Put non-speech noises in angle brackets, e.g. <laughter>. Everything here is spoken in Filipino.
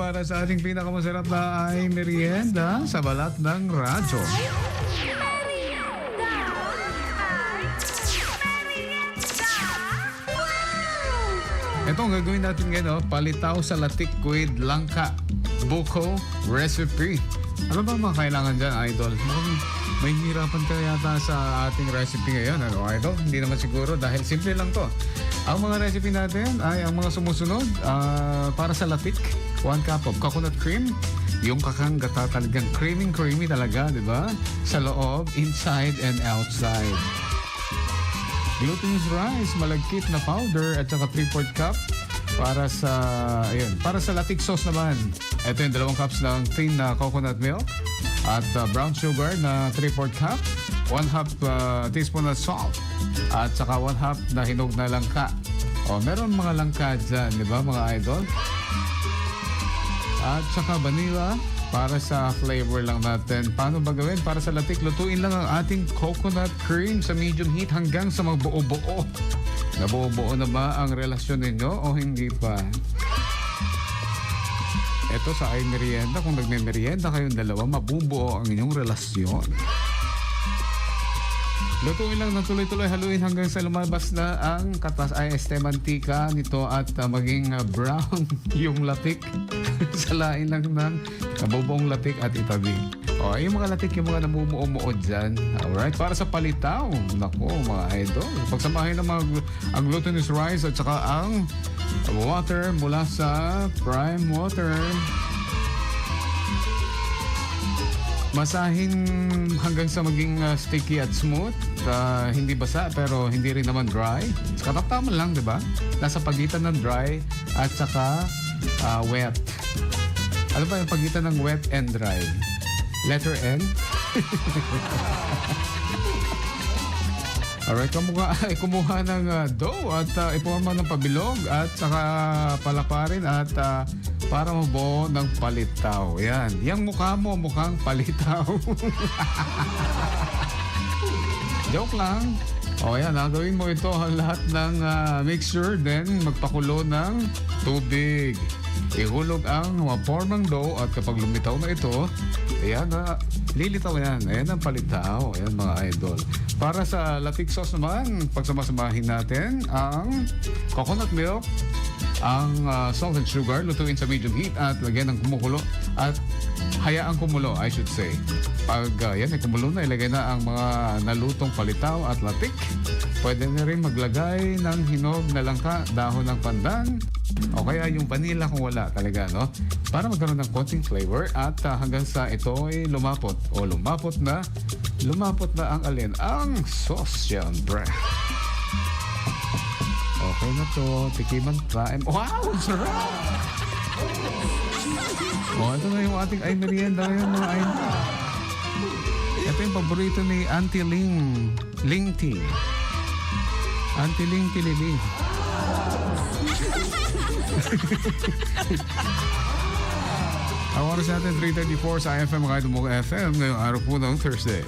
para sa ating pinakamasarap na ay merienda sa balat ng radyo. Ito ang gagawin natin ngayon, oh, palitaw sa latik with langka buko recipe. Ano ba mga kailangan dyan, idol? Mukhang may hirapan ka yata sa ating recipe ngayon, ano, idol? Hindi naman siguro dahil simple lang to. Ang mga recipe natin ay ang mga sumusunod ah, para sa latik. One cup of coconut cream. Yung kakang gata talagang creamy-creamy talaga, di ba? Sa loob, inside and outside glutinous rice, malagkit na powder at saka 3-4 cup para sa ayun, para sa latik sauce naman. Ito yung dalawang cups ng thin na coconut milk at uh, brown sugar na 3-4 cup, 1 half uh, teaspoon na salt at saka 1 half na hinog na langka. O, meron mga langka dyan, di ba mga idol? At saka vanilla para sa flavor lang natin. Paano ba gawin? Para sa latik, lutuin lang ang ating coconut cream sa medium heat hanggang sa magbuo-buo. Nabuo-buo na ba ang relasyon ninyo o hindi pa? Ito sa ay merienda, kung nagme-merienda kayong dalawa, mabubuo ang inyong relasyon. Lutuin lang ng tuloy-tuloy, haluin hanggang sa lumabas na ang katas ay este mantika nito at uh, maging uh, brown <laughs> yung latik. <laughs> Salain lang ng nabubuong latik at itabi. O, yung mga latik, yung mga namumuo-muo dyan. Alright, para sa palitaw. Nako, mga idol. Pagsamahin ng mga ang glutinous rice at saka ang water mula sa prime water. Masahin hanggang sa maging uh, sticky at smooth. Uh, hindi basa pero hindi rin naman dry. Kataptaman lang, di ba? Nasa pagitan ng dry at saka uh, wet. Ano ba yung pagitan ng wet and dry? Letter N? <laughs> Alright, kumuha, ay, <laughs> kumuha ng uh, dough at uh, ipuha ng pabilog at saka palaparin at uh, para mabuo ng palitaw. Yan. Yang mukha mo mukhang palitaw. <laughs> Joke lang. O yan, gagawin mo ito ang lahat ng uh, mixture then magpakulo ng tubig. Ihulog ang mapormang dough at kapag lumitaw na ito, ayan na, lilitaw yan. Ayan ang palitaw. Ayan mga idol. Para sa latik sauce naman, pagsamasamahin natin ang coconut milk, ang uh, salt and sugar, lutuin sa medium heat at lagyan ng kumukulo at hayaang kumulo, I should say. Pag uh, yan ay kumulo na, ilagay na ang mga nalutong palitaw at latik. Pwede na rin maglagay ng hinog na langka, dahon ng pandan, o kaya yung vanilla kung wala talaga, no? Para magkaroon ng konting flavor at uh, hanggang sa ito ay lumapot o lumapot na, lumapot na ang alin, ang sauce, syempre. Okay na to. Tikiman time. Wow! ang Sarap! Oh, ito na yung ating ay merienda ngayon mga ay. Ito yung paborito ni Auntie Ling. Ling Tea. Auntie Ling Tililing. <laughs> Oras natin 3.34 sa IFM mga Idol FM ngayong araw po ng Thursday.